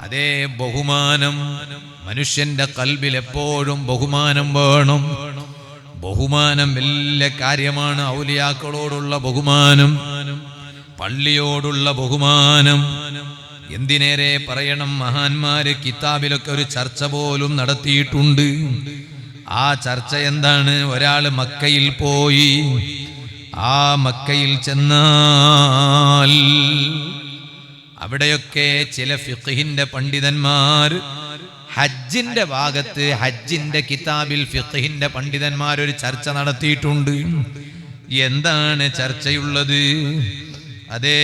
അതേ ബഹുമാനം മനുഷ്യന്റെ കൽബിൽ എപ്പോഴും ബഹുമാനം വേണം. ബഹുമാനം വലിയ കാര്യമാണ്. ഔലിയാക്കളോടുള്ള ബഹുമാനം പള്ളിയോടുള്ള ബഹുമാനം. എന്തിനേറെ പറയണം? മഹാന്മാര് കിതാബിലൊക്കെ ഒരു ചർച്ച പോലും നടത്തിയിട്ടുണ്ട്. ആ ചർച്ച എന്താണ്? ഒരാൾ മക്കയിൽ പോയി ആ മക്കയിൽ ചെന്നാൽ അവിടെയൊക്കെ ചില ഫിഖിന്റെ പണ്ഡിതന്മാർ ഹജ്ജിന്റെ ഭാഗത്ത് ഹജ്ജിന്റെ കിതാബിൽ ഫിഖിന്റെ പണ്ഡിതന്മാർ ഒരു ചർച്ച നടത്തിയിട്ടുണ്ട്. എന്താണ് ചർച്ചയുള്ളത്? അതേ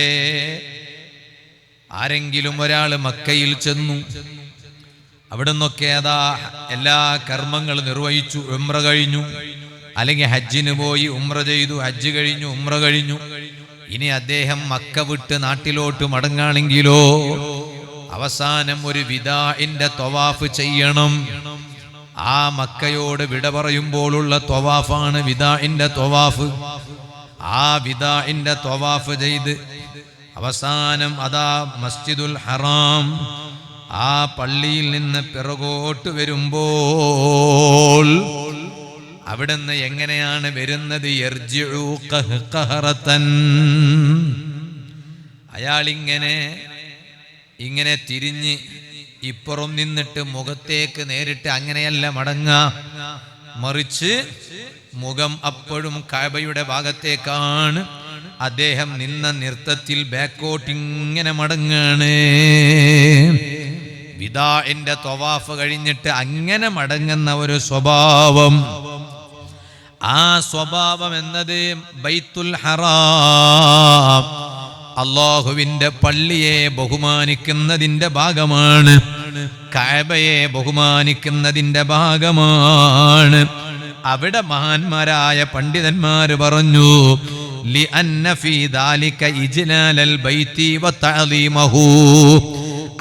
ആരെങ്കിലും ഒരാൾ മക്കയിൽ ചെന്നു അവിടെ നിന്നൊക്കെ അതാ എല്ലാ കർമ്മങ്ങളും നിർവഹിച്ചു ഉമ്ര കഴിഞ്ഞു. അല്ലെങ്കിൽ ഹജ്ജിന് പോയി ഉമ്ര ചെയ്തു ഹജ്ജ് കഴിഞ്ഞു ഉമ്ര കഴിഞ്ഞു. ഇനി അദ്ദേഹം മക്ക വിട്ട് നാട്ടിലോട്ട് മടങ്ങാണെങ്കിലോ? അവസാനം ഒരു വിദാഇന്റെ തൊവാഫ് ചെയ്യണം. ആ മക്കയോട് വിട പറയുമ്പോഴുള്ള തൊവാഫാണ് വിദാഇന്റെ തൊവാഫ്. ആ വിദാഇന്റെ തൊവാഫ് ചെയ്ത് അവസാനം അതാ മസ്ജിദുൽ ഹറാം. ആ പള്ളിയിൽ നിന്ന് പിറകോട്ട് വരുമ്പോൾ അവിടുന്ന് എങ്ങനെയാണ് വരുന്നത്. അയാളിങ്ങനെ ഇങ്ങനെ തിരിഞ്ഞ് ഇപ്പുറം നിന്നിട്ട് മുഖത്തേക്ക് നേരിട്ട് അങ്ങനെയല്ല മടങ്ങ മറിച്ച് മുഖം അപ്പോഴും കാബയുടെ ഭാഗത്തേക്കാണ്. അദ്ദേഹം നിന്ന നൃത്തത്തിൽ ബാക്കോട്ട് ഇങ്ങനെ മടങ്ങാണ്. വിദാഇന്റെ തൊവാഫ് കഴിഞ്ഞിട്ട് അങ്ങനെ മടങ്ങുന്ന ഒരു സ്വഭാവം. ആ സ്വഭാവം എന്നത് ബൈത്തുൽ ഹറാം. അള്ളാഹുവിന്റെ പള്ളിയെ ബഹുമാനിക്കുന്നതിന്റെ ഭാഗമാണ്. കാബയെ ബഹുമാനിക്കുന്നതിന്റെ ഭാഗമാണ്. അവിടെ മഹാന്മാരായ പണ്ഡിതന്മാർ പറഞ്ഞു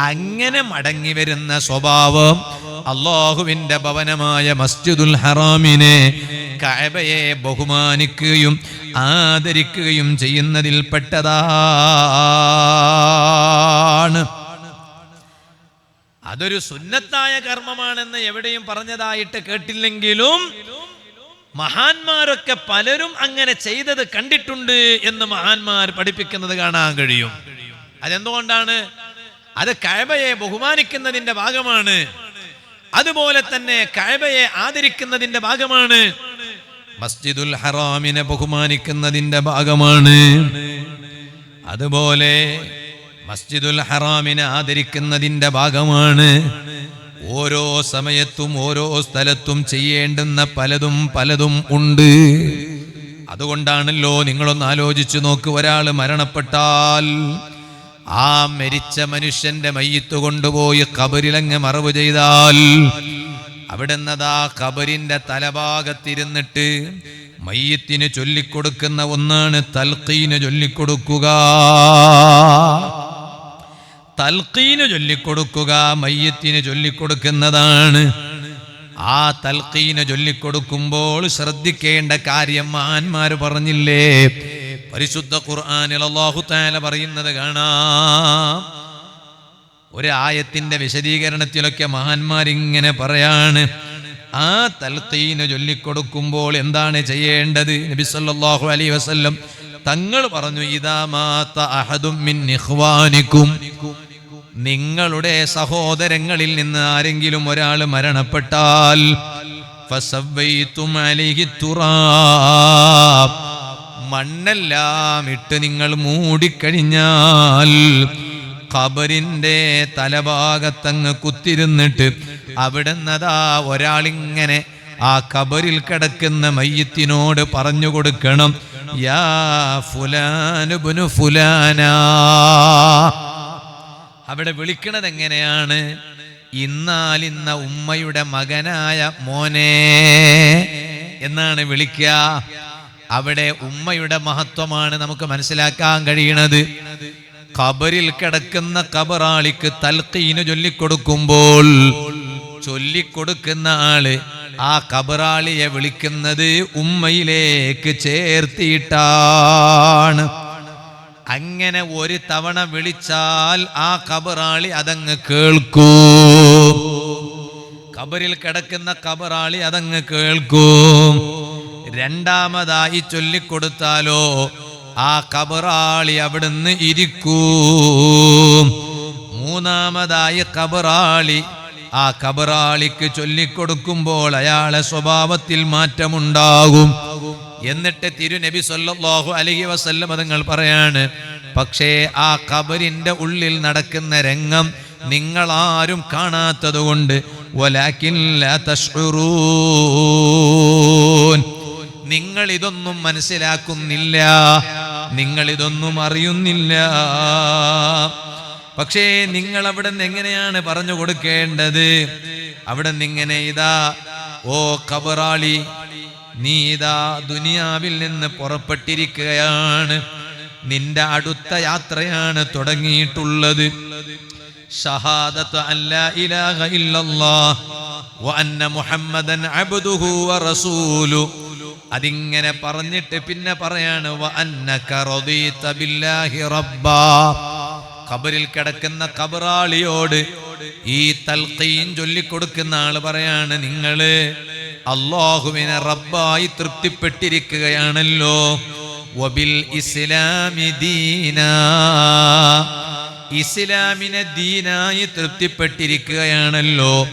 അങ്ങനെ മടങ്ങി വരുന്ന സ്വഭാവം അള്ളാഹുവിന്റെ ഭവനമായ മസ്ജിദുൽ ഹറാമിനെ കഅബയെ ബഹുമാനിക്കുകയും ആദരിക്കുകയും ചെയ്യുന്നതിൽ പെട്ടതാണ്. അതൊരു സുന്നത്തായ കർമ്മമാണെന്ന് എവിടെയും പറഞ്ഞതായിട്ട് കേട്ടില്ലെങ്കിലും മഹാന്മാരൊക്കെ പലരും അങ്ങനെ ചെയ്തത് കണ്ടിട്ടുണ്ട് എന്ന് മഹാന്മാർ പഠിപ്പിക്കുന്നത് കാണാൻ കഴിയും. അതെന്തുകൊണ്ടാണ്? അത് കഴബയെ ബഹുമാനിക്കുന്നതിന്റെ ഭാഗമാണ്. അതുപോലെ തന്നെ കഴബയെ ആദരിക്കുന്നതിന്റെ ഭാഗമാണ്. മസ്ജിദുൽ ഹറാമിനെ ബഹുമാനിക്കുന്നതിന്റെ ഭാഗമാണ്. അതുപോലെ മസ്ജിദുൽ ഹറാമിനെ ആദരിക്കുന്നതിന്റെ ഭാഗമാണ്. ഓരോ സമയത്തും ഓരോ സ്ഥലത്തും ചെയ്യേണ്ടുന്ന പലതും പലതും ഉണ്ട്. അതുകൊണ്ടാണല്ലോ നിങ്ങളൊന്ന് ആലോചിച്ചു നോക്ക് ഒരാൾ മരണപ്പെട്ടാൽ ആ മരിച്ച മനുഷ്യന്റെ മയ്യത്ത് കൊണ്ടുപോയി കബറിലങ്ങ് മറവ് ചെയ്താൽ അവിടുന്നതാ കബരിന്റെ തലഭാഗത്തിരുന്നിട്ട് മയ്യത്തിന് ചൊല്ലിക്കൊടുക്കുന്ന ഒന്നാണ് തൽക്കീന് ചൊല്ലിക്കൊടുക്കുക. തൽക്കീന് ചൊല്ലിക്കൊടുക്കുക മയ്യത്തിന് ചൊല്ലിക്കൊടുക്കുന്നതാണ്. ആ തൽക്കീന് ചൊല്ലിക്കൊടുക്കുമ്പോൾ ശ്രദ്ധിക്കേണ്ട കാര്യം മഹാന്മാര് പറഞ്ഞില്ലേ? പരിശുദ്ധ ഖുർആനിൽ തആല പറയുന്നത് കാണാം. ഒരു ആയത്തിന്റെ വിശദീകരണത്തിലൊക്കെ മഹാന്മാരിങ്ങനെ പറയാണ്. ആ തലത്തീന് ചൊല്ലിക്കൊടുക്കുമ്പോൾ എന്താണ് ചെയ്യേണ്ടത്? നബി സല്ലല്ലാഹു അലൈഹി വസല്ലം തങ്ങൾ പറഞ്ഞു ഇദാ മാത അഹദും മിൻ നിങ്ങളുടെ സഹോദരങ്ങളിൽ നിന്ന് ആരെങ്കിലും ഒരാൾ മരണപ്പെട്ടാൽ മണ്ണെല്ലാം ഇട്ട് നിങ്ങൾ മൂടിക്കഴിഞ്ഞാൽ ഖബറിന്റെ തലഭാഗത്തങ്ങ് കുത്തിരുന്നിട്ട് അവിടുന്നതാ ഒരാളിങ്ങനെ ആ ഖബറിൽ കിടക്കുന്ന മയ്യത്തിനോട് പറഞ്ഞു കൊടുക്കണം യാ ഫുലാനുബുനു ഫുലാനാ. അവിടെ വിളിക്കണത് എങ്ങനെയാണ് ഇന്നാലിന്ന ഉമ്മയുടെ മകനായ മോനെ. എന്നാണ് വിളിക്കുക. അവിടെ ഉമ്മയുടെ മഹത്വമാണ് നമുക്ക് മനസ്സിലാക്കാൻ കഴിയണത്. ഖബറിൽ കിടക്കുന്ന ഖബറാളിക്ക് തൽക്കീന് ചൊല്ലിക്കൊടുക്കുമ്പോൾ ചൊല്ലിക്കൊടുക്കുന്ന ആൾ ആ ഖബറാളിയെ വിളിക്കുന്നത് ഉമ്മയിലേക്ക് ചേർത്തിയിട്ടാണ്. അങ്ങനെ ഒരു തവണ വിളിച്ചാൽ ആ കബറാളി അതങ്ങ് കേൾക്കൂ. കബറിൽ കിടക്കുന്ന കബറാളി അതങ്ങ് കേൾക്കൂ. രണ്ടാമതായി ചൊല്ലിക്കൊടുത്താലോ ആ കബറാളി അവിടുന്ന് ഇരിക്കൂ. മൂന്നാമതായി കബറാളി. ആ കബറാളിക്ക് ചൊല്ലിക്കൊടുക്കുമ്പോൾ അയാളെ സ്വഭാവത്തിൽ മാറ്റമുണ്ടാകും. എന്നിട്ട് തിരുനബി സല്ലല്ലാഹു അലഹി വസല്ലം അതുങ്ങൾ പറയാണ് പക്ഷേ ആ കബറിന്റെ ഉള്ളിൽ നടക്കുന്ന രംഗം നിങ്ങളാരും കാണാത്തതുകൊണ്ട് നിങ്ങൾ ഇതൊന്നും മനസ്സിലാക്കുന്നില്ല. നിങ്ങൾ ഇതൊന്നും അറിയുന്നില്ല. പക്ഷേ നിങ്ങൾ അവിടെ നിന്ന് എങ്ങനെയാണ് പറഞ്ഞു കൊടുക്കേണ്ടത്? അവിടെ നിന്ന് ഇങ്ങനെ ഇതാ ഓ കബറാളി നീ ഇതാ ദുനിയാവിൽ നിന്ന് പുറപ്പെട്ടിരിക്കുകയാണ്. നിന്റെ അടുത്ത യാത്രയാണ് തുടങ്ങിയിട്ടുള്ളത്. ഷഹാദത്ത് അല്ലാ ഇലാഹ ഇല്ലല്ലാഹ് മുഹമ്മദൻ അതിങ്ങനെ പറഞ്ഞിട്ട് പിന്നെ പറയാണ് ഖബറിൽ കിടക്കുന്ന കബറാളിയോട് ഈ തൽഖീൻ ചൊല്ലിക്കൊടുക്കുന്ന ആൾ പറയാണ് നിങ്ങൾ അള്ളാഹുവിനെ റബ്ബായി തൃപ്തിപ്പെട്ടിരിക്കുകയാണല്ലോ. വബിൽ ഇസ്ലാമി ഇസ്ലാമിനെ ദീനായി തൃപ്തിപ്പെട്ടിരിക്കുകയാണല്ലോ.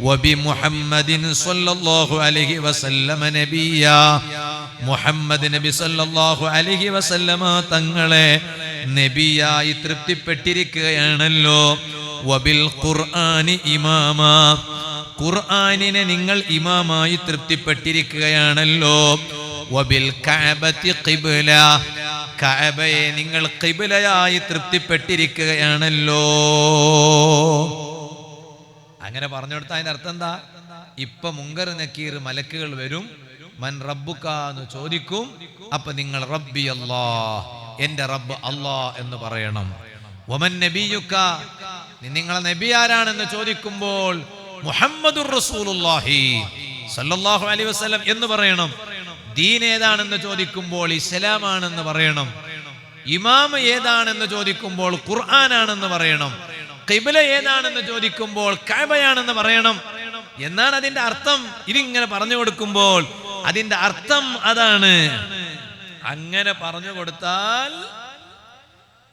വബി മുഹമ്മദിൻ സല്ലല്ലാഹു അലൈഹി വസല്ലമ نبيا. മുഹമ്മദ് നബി സല്ലല്ലാഹു അലൈഹി വസല്ലമ തങ്ങളെ നബിയായി തൃപ്തിപ്പെട്ടിരിക്കുകയാണല്ലോ. വബിൽ ഖുർആനി ഇമാമ. ഖുർആനിനെ നിങ്ങൾ ഇമാമായി തൃപ്തിപ്പെട്ടിരിക്കുകയാണല്ലോ. വബിൽ കഅബത്തി ഖിബ്ല. കഅബയെ നിങ്ങൾ ഖിബ്ലയായി തൃപ്തിപ്പെട്ടിരിക്കുകയാണല്ലോ. അങ്ങനെ പറഞ്ഞു കൊടുത്ത അതിന്റെ അർത്ഥം എന്താ? ഇപ്പൊ മുങ്കർ നക്കീർ മലക്കുകൾ വരും. മൻ റബ്ബുക്ക എന്ന് ചോദിക്കും. അപ്പൊ നിങ്ങൾ റബ്ബി അല്ലാ എന്റെ റബ്ബ് അല്ലാ എന്ന് പറയണം. ഒമൻ നബിയുക്ക നിങ്ങളെ നബി ആരാണെന്ന് ചോദിക്കുമ്പോൾ മുഹമ്മദുർ റസൂലുള്ളാഹി സല്ലല്ലാഹു അലൈഹി വസല്ലം എന്ന് പറയണം. ദീൻ ഏതാണെന്ന് ചോദിക്കുമ്പോൾ ഇസ്ലാമാണെന്ന് പറയണം. ഇമാം ഏതാണെന്ന് ചോദിക്കുമ്പോൾ ഖുർആനാണെന്ന് പറയണം. കിബില ഏതാണെന്ന് ചോദിക്കുമ്പോൾ കഅബയാണെന്ന് പറയണം. എന്നാണ് അതിന്റെ അർത്ഥം. ഇതിങ്ങനെ പറഞ്ഞു കൊടുക്കുമ്പോൾ അതിന്റെ അർത്ഥം അതാണ്. അങ്ങനെ പറഞ്ഞു കൊടുത്താൽ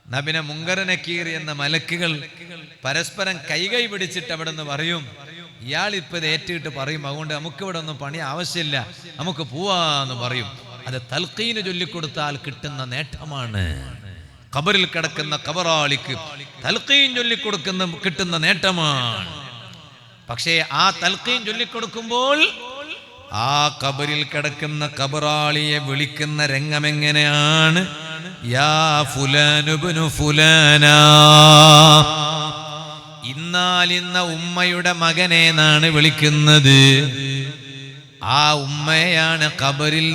നബിനെ മുങ്കരനക്കീർ എന്ന മലക്കുകൾ പരസ്പരം കൈകൈ പിടിച്ചിട്ട് അവിടെ നിന്ന് പറയും ഇയാൾ ഇപ്പൊ ഇത് ഏറ്റിട്ട് പറയും അതുകൊണ്ട് നമുക്ക് ഇവിടെ ഒന്നും പണി ആവശ്യമില്ല നമുക്ക് പോവാന്ന് പറയും. അത് തൽക്കീന് ചൊല്ലിക്കൊടുത്താൽ കിട്ടുന്ന നേട്ടമാണ്. ഖബറിൽ കിടക്കുന്ന ഖബറാളിക്ക് തൽക്കീൻ ചൊല്ലിക്കൊടുക്കുന്ന കിട്ടുന്ന നേട്ടമാണ്. പക്ഷേ ആ തൽക്കീൻ ചൊല്ലിക്കൊടുക്കുമ്പോൾ ആ കബറിൽ കിടക്കുന്ന കബറാളിയെ വിളിക്കുന്ന രംഗം എങ്ങനെയാണ് യാ ഫുലാനുബിനു ഫുലാനാ. ഇന്നാലിന്ന ഉമ്മയുടെ മകനെ എന്നാണ് വിളിക്കുന്നത്. ആ ഉമ്മയാണ് കബറിൽ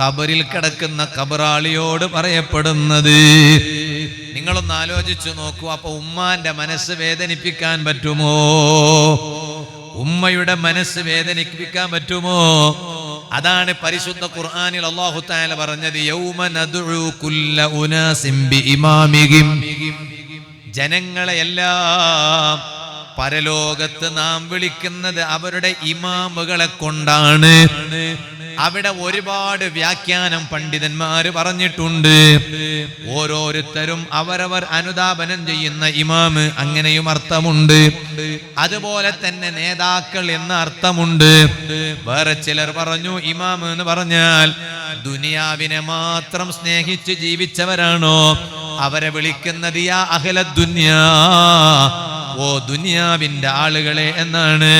കബറിൽ കിടക്കുന്ന കബറാളിയോട് പറയപ്പെടുന്നത്. നിങ്ങളൊന്ന് ആലോചിച്ചു നോക്കൂ അപ്പൊ ഉമ്മാന്റെ മനസ്സ് വേദനിപ്പിക്കാൻ പറ്റുമോ? ഉമ്മയുടെ മനസ്സ് വേദനിപ്പിക്കാൻ പറ്റുമോ? അതാണ് പരിശുദ്ധ ഖുർആനിൽ അള്ളാഹു താല പറഞ്ഞത് ജനങ്ങളെ എല്ലാം പരലോകത്ത് നാം വിളിക്കുന്നത് അവരുടെ ഇമാമുകളെ കൊണ്ടാണ്. അവിടെ ഒരുപാട് വ്യാഖ്യാനം പണ്ഡിതന്മാർ പറഞ്ഞിട്ടുണ്ട്. ഓരോരുത്തരും അവരവർ അനുദാപനം ചെയ്യുന്ന ഇമാമ് അങ്ങനെയും അർത്ഥമുണ്ട്. അതുപോലെ തന്നെ നേതാക്കൾ എന്ന അർത്ഥമുണ്ട്. വേറെ ചിലർ പറഞ്ഞു ഇമാമ് എന്ന് പറഞ്ഞാൽ ദുനിയാവിനെ മാത്രം സ്നേഹിച്ച് ജീവിച്ചവരാണോ? അവരെ വിളിക്കുന്നത് യാ അഖില ദുന്യാ ഓ ദുനിയാവിന്റെ ആളുകളെ എന്നാണ്.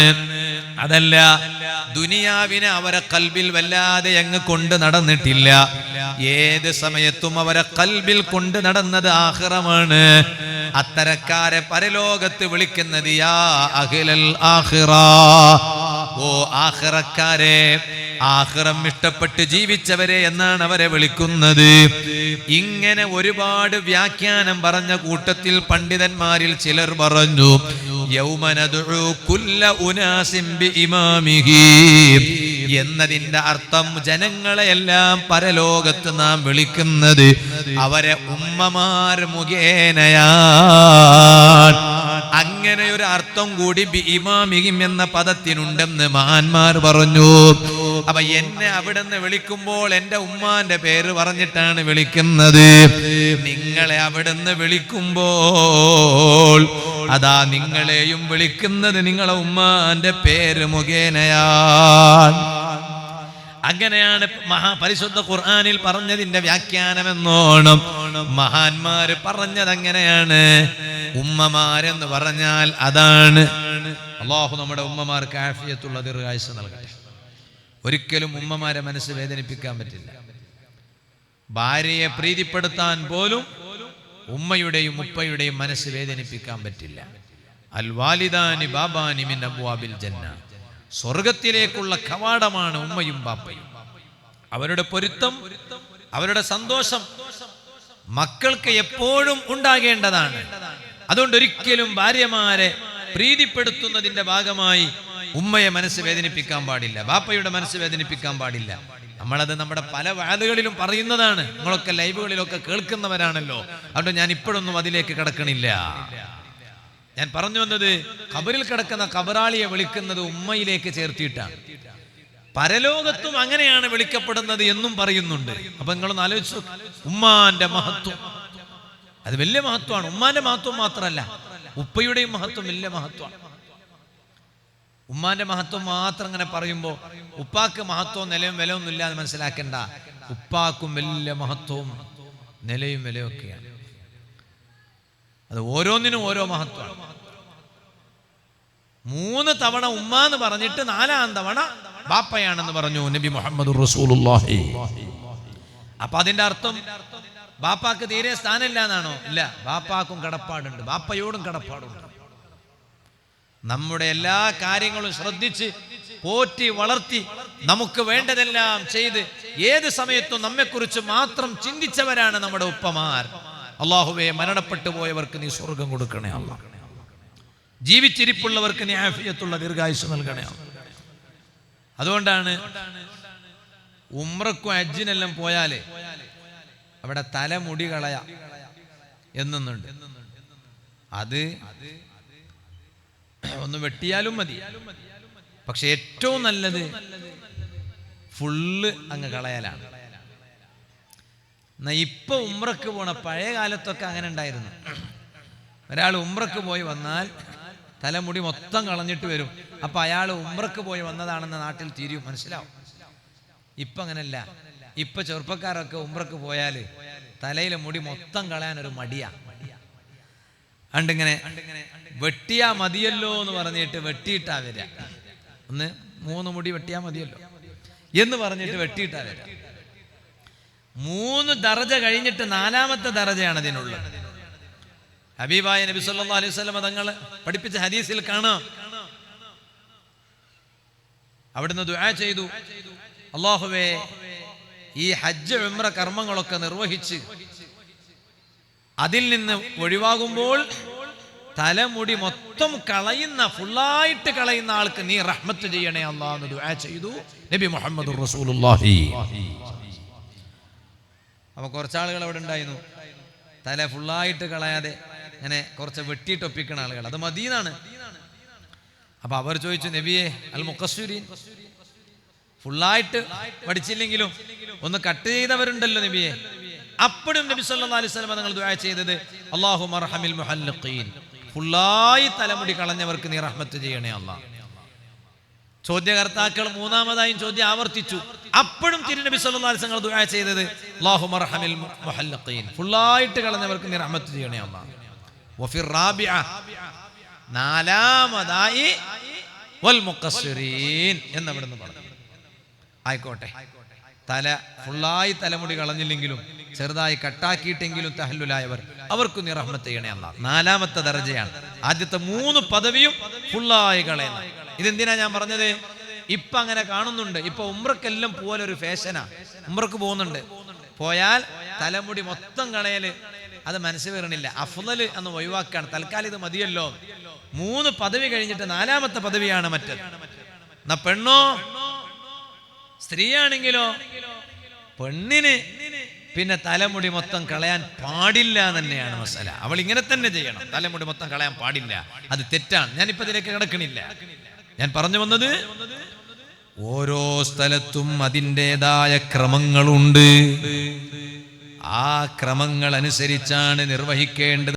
അതല്ല ദുനിയാവിനെ അവരെ കൽബിൽ വല്ലാതെ അങ്ങ് കൊണ്ട് നടന്നിട്ടില്ല. ഏത് സമയത്തും അവരെ കൽബിൽ കൊണ്ട് നടന്നത് ആഹ്റമാണ്. അത്തരക്കാരെ പരലോകത്ത് വിളിക്കുന്നത് യാ അഖിലൽ ആഖിറ ഓ ആഹ്റക്കാരെ ആഹ്റം ഇഷ്ടപ്പെട്ട് ജീവിച്ചവരെ എന്നാണ് അവരെ വിളിക്കുന്നത്. ഇങ്ങനെ ഒരുപാട് വ്യാഖ്യാനം പറഞ്ഞ കൂട്ടത്തിൽ പണ്ഡിതന്മാരിൽ ചിലർ പറഞ്ഞു എന്നതിന്റെ അർത്ഥം ജനങ്ങളെയെല്ലാം പരലോകത്ത് നാം വിളിക്കുന്നത് അവരെ ഉമ്മമാർ മുഖേനയാണ്. അങ്ങനെ ഒരു അർത്ഥം കൂടി ഇമാമിഹിം എന്ന പദത്തിനുണ്ടെന്ന് മഹാന്മാർ പറഞ്ഞു. അപ്പൊ എന്നെ അവിടെ നിന്ന് വിളിക്കുമ്പോൾ എന്റെ ഉമ്മാന്റെ പേര് പറഞ്ഞിട്ടാണ് വിളിക്കുന്നത്. നിങ്ങളെ അവിടെ നിന്ന് വിളിക്കുമ്പോൾ അതാ നിങ്ങളെയും വിളിക്കുന്നത് നിങ്ങളെ ഉമ്മാന്റെ പേര് മുഖേനയാ അങ്ങനെയാണ് മഹാപരിശുദ്ധ ഖുർആാനിൽ പറഞ്ഞതിന്റെ വ്യാഖ്യാനമെന്നോണം മഹാന്മാര് പറഞ്ഞത് അങ്ങനെയാണ് ഉമ്മമാരെന്ന് പറഞ്ഞാൽ അതാണ്. അള്ളാഹു നമ്മുടെ ഉമ്മമാർക്ക് ആഫിയത്തുള്ള ദീർഘായുസ് നൽകട്ടെ. ഒരിക്കലും ഉമ്മമാരെ മനസ്സ് വേദനിപ്പിക്കാൻ പറ്റില്ല. ഭാര്യയെ പ്രീതിപ്പെടുത്താൻ പോലും ഉമ്മയുടെയും ഉപ്പയുടെയും മനസ്സ് വേദനിപ്പിക്കാൻ പറ്റില്ല. അൽ വാലിദാനി ബാബാനി മിൻ അബ്വാബിൽ ജന്ന. സ്വർഗത്തിലേക്കുള്ള കവാടമാണ് ഉമ്മയും ബാപ്പയും. അവരുടെ പൊരുത്തം അവരുടെ സന്തോഷം മക്കൾക്ക് എപ്പോഴും ഉണ്ടാകേണ്ടതാണ്. അതുകൊണ്ട് ഒരിക്കലും ഭാര്യമാരെ പ്രീതിപ്പെടുത്തുന്നതിന്റെ ഭാഗമായി ഉമ്മയെ മനസ്സ് വേദനിപ്പിക്കാൻ പാടില്ല. ബാപ്പയുടെ മനസ്സ് വേദനിപ്പിക്കാൻ പാടില്ല. നമ്മളത് നമ്മുടെ പല വാതുകളിലും പറയുന്നതാണ്. നിങ്ങളൊക്കെ ലൈവുകളിലൊക്കെ കേൾക്കുന്നവരാണല്ലോ. അതുകൊണ്ട് ഞാൻ ഇപ്പോഴൊന്നും അതിലേക്ക് കിടക്കണില്ല. ഞാൻ പറഞ്ഞു വന്നത് കബറിൽ കിടക്കുന്ന കബറാളിയെ വിളിക്കുന്നത് ഉമ്മയിലേക്ക് ചേർത്തിയിട്ടാണ്. പരലോകത്തും അങ്ങനെയാണ് വിളിക്കപ്പെടുന്നത് എന്നും പറയുന്നുണ്ട്. അപ്പൊ നിങ്ങളൊന്ന് ആലോചിച്ചു ഉമ്മാന്റെ മഹത്വം. അത് വലിയ മഹത്വമാണ്. ഉമ്മാന്റെ മഹത്വം മാത്രമല്ല ഉപ്പയുടെയും മഹത്വം വലിയ മഹത്വമാണ്. ഉമ്മാന്റെ മഹത്വം മാത്രം അങ്ങനെ പറയുമ്പോൾ ഉപ്പാക്ക് മഹത്വവും നിലയും വിലയൊന്നും ഇല്ല എന്ന് മനസ്സിലാക്കണ്ട. ഉപ്പാക്കും വലിയ മഹത്വവും നിലയും വിലയൊക്കെയാണ് അത് ഓരോന്നിനും ഓരോ മഹത്വമാണ്. മൂന്ന് തവണ ഉമ്മ എന്ന് പറഞ്ഞിട്ട് നാലാം തവണ ബാപ്പയാണെന്ന് പറഞ്ഞു നബി മുഹമ്മദ് റസൂലുള്ളാഹി. അപ്പൊ അതിന്റെ അർത്ഥം ബാപ്പാക്ക് തീരെ സ്ഥാനമില്ല എന്നാണോ ഇല്ല. ബാപ്പാക്കും കടപ്പാടുണ്ട്. ബാപ്പയോടും കടപ്പാടുണ്ട്. നമ്മുടെ എല്ലാ കാര്യങ്ങളും ശ്രദ്ധിച്ച് പോറ്റി വളർത്തി നമുക്ക് വേണ്ടതെല്ലാം ചെയ്ത് ഏത് സമയത്തും നമ്മെക്കുറിച്ച് മാത്രം ചിന്തിച്ചവരാണ് നമ്മുടെ ഉപ്പമാർ. അള്ളാഹുവെ മരണപ്പെട്ടു പോയവർക്ക് നീ സ്വർഗം കൊടുക്കണേ അല്ല ജീവിച്ചിരിപ്പുള്ളവർക്ക് നീ ആഫിയത്തുള്ള ദീർഘായുസ് നൽകണേ. അതുകൊണ്ടാണ് ഉമ്രക്കും അജ്ജിനെല്ലാം പോയാൽ അവിടെ തലമുടി കളയ. എന്നുണ്ട് അത് ഒന്ന് വെട്ടിയാലും മതി. പക്ഷെ ഏറ്റവും നല്ലത് ഫുള്ള് അങ്ങ് കളയലാണ്. എന്നാ ഇപ്പൊ ഉമ്രക്ക് പോണ പഴയ കാലത്തൊക്കെ അങ്ങനെ ഉണ്ടായിരുന്നു. ഒരാൾ ഉമ്രക്ക് പോയി വന്നാൽ തലമുടി മൊത്തം കളഞ്ഞിട്ട് വരും. അപ്പൊ അയാൾ ഉമ്രക്ക് പോയി വന്നതാണെന്ന് നാട്ടിൽ തിരിയും മനസ്സിലാവും? ഇപ്പൊ അങ്ങനല്ല. ഇപ്പൊ ചെറുപ്പക്കാരൊക്കെ ഉമ്രക്ക് പോയാൽ തലയിലെ മുടി മൊത്തം കളയാൻ ഒരു മടിയാ. അണ്ടിങ്ങനെ വെട്ടിയാ മതിയല്ലോ എന്ന് പറഞ്ഞിട്ട് വെട്ടിയിട്ടാ വരിക. ഒന്ന് മൂന്ന് മുടി വെട്ടിയാ മതിയല്ലോ എന്ന് പറഞ്ഞിട്ട് വെട്ടിയിട്ടാ വരിക. മൂന്ന് ദറജ കഴിഞ്ഞിട്ട് നാലാമത്തെ ദറജയാണ് അതിനുള്ളത് ഹബീബായ നബി സല്ലല്ലാഹു അലൈഹി വസല്ലം തങ്ങൾ പഠിപ്പിച്ച ഹദീസിൽ കാണാം. അവിടുന്ന് ദുആ ചെയ്തു. അള്ളാഹുവേ ഈ ഹജ്ജ് ഉംറ കർമ്മങ്ങളൊക്കെ നിർവഹിച്ച് അതിൽ നിന്ന് ഒഴിവാകുമ്പോൾ തലമുടി മൊത്തം കളയുന്ന ഫുള്ളായിട്ട് കളയുന്ന ആൾക്ക് നീ റഹ്മത്ത് ചെയ്യണേ അള്ളാഹ് എന്ന് ദുആ ചെയ്തു. നബി മുഹമ്മദ് അപ്പൊ കുറച്ചാളുകൾ അവിടെ ഉണ്ടായിരുന്നു. തല ഫുള്ളായിട്ട് കളയാതെ ഇങ്ങനെ കുറച്ച് വെട്ടിയിട്ടൊപ്പിക്കണ ആളുകൾ. അത് മദീനാണ്. അപ്പൊ അവർ ചോദിച്ചു നബിയെ അൽ മുക്കസ്സുരീൻ ഫുള്ളായിട്ട് പഠിച്ചില്ലെങ്കിലും ഒന്ന് കട്ട് ചെയ്തവരുണ്ടല്ലോ നബിയെ. അപ്പോഴും നബി സല്ലല്ലാഹു അലൈഹി വസല്ലം നിങ്ങൾ ദുആ ചെയ്തത് അല്ലാഹു മർഹമിൽ മുഹല്ലഖീൻ. ഫുള്ളായി തലമുടി കളഞ്ഞവർക്ക് നീ റഹ്മത്ത് ചെയ്യണേ അല്ലാഹ്. ചോദ്യകർത്താക്കൾ മൂന്നാമതായും ചോദ്യം ആവർത്തിച്ചു. അപ്പോഴും തിരുനബി സല്ലല്ലാഹു അലൈഹി വസല്ലം ദുആ ചെയ്തത് അല്ലാഹു മർഹമിൽ മുഹല്ലഖീൻ. ഫുള്ളായിട്ട് കളഞ്ഞവർക്ക് നീ റഹ്മത്ത് ചെയ്യണേ അല്ല വഫിർ റാബിഅ നാലാമതായി വൽ മുഖസ്സിരീൻ എന്നവിടുന്ന് പറഞ്ഞു. ആയിക്കോട്ടെ. തല ഫുള്ളായി തലമുടി കളഞ്ഞില്ലെങ്കിലും ചെറുതായി കട്ടാക്കിയിട്ടെങ്കിലും തഹല്ലുലായവർ അവർക്ക് നീ റഹ്മത്ത് ചെയ്യണേ അല്ല. നാലാമത്തെ ദർജയാണ്. ആദ്യത്തെ മൂന്ന് പദവിയും ഫുള്ളായി കളയുന്ന. ഇതെന്തിനാ ഞാൻ പറഞ്ഞത്? ഇപ്പൊ അങ്ങനെ കാണുന്നുണ്ട്. ഇപ്പൊ ഉമ്രക്കെല്ലാം പോലൊരു ഫാഷനാ. ഉമ്രക്ക് പോകുന്നുണ്ട്. പോയാൽ തലമുടി മൊത്തം കളയൽ. അത് മനസ്സ് വരണില്ല അഫ്ലല് എന്ന് ഒഴിവാക്കാണ്. തൽക്കാലം ഇത് മതിയല്ലോ. മൂന്ന് പദവി കഴിഞ്ഞിട്ട് നാലാമത്തെ പദവിയാണ് മറ്റത്. എന്നാ പെണ്ണോ? സ്ത്രീയാണെങ്കിലോ പെണ്ണിന് പിന്നെ തലമുടി മൊത്തം കളയാൻ പാടില്ല തന്നെയാണ് മസാല. അവൾ ഇങ്ങനെ തന്നെ ചെയ്യണം. തലമുടി മൊത്തം കളയാൻ പാടില്ല. അത് തെറ്റാണ്. ഞാനിപ്പോ ഇതിലേക്ക് കിടക്കണില്ല. ഞാൻ പറഞ്ഞു വന്നത് ഓരോ സ്ഥലത്തും അതിന്റെതായ ക്രമങ്ങളുണ്ട്. ആ ക്രമങ്ങൾ അനുസരിച്ചാണ് നിർവഹിക്കേണ്ടത്.